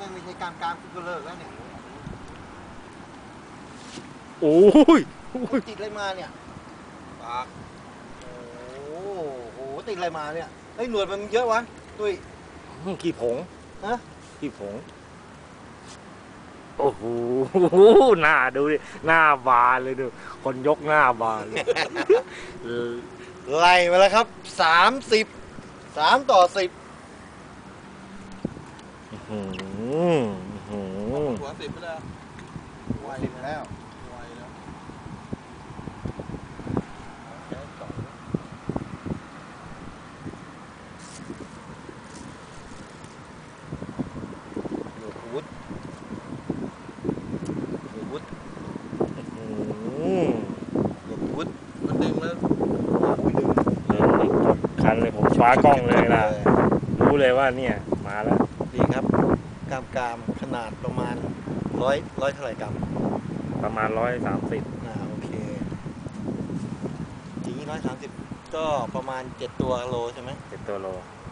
ไม่ไม่ใช่กลางกลางก็เลิกแล้วเนี่ยโอ้ยโอ้ยติดอะไรมาเนี่ยปากโอ้โหติดอะไรมาเนี่ยเฮ้ยหนวดมันเยอะวะตุ้ยขี้ผงฮะขี้ผงโอ้โหหน้าดูดิหน้าบานเลยดูคนยกหน้าบานเลยเออไล่มาแล้วครับสามสิบสามต่อสิบอื้อ หืออื้อหือหัวสิบไปแล้วไวสิบแล้วไวแล้ววดวุฒหนวดวุฒิวดวุฒมันดึงแล้วโอ้ยดึงคันเลยผมฟ้ากล้องเลยนะรู้เลยว่าเนี่ย มาแล้ว ดีครับกามกามขนาดประมาณร้อยร้อยเท่าไหร่กรัมประมาณร้อยสามสิบอ่าโอเคทีนี้ร้อยสามสิบก็ประมาณเจ็ดตัวโลใช่ไหมเจ็ดตัวโลอ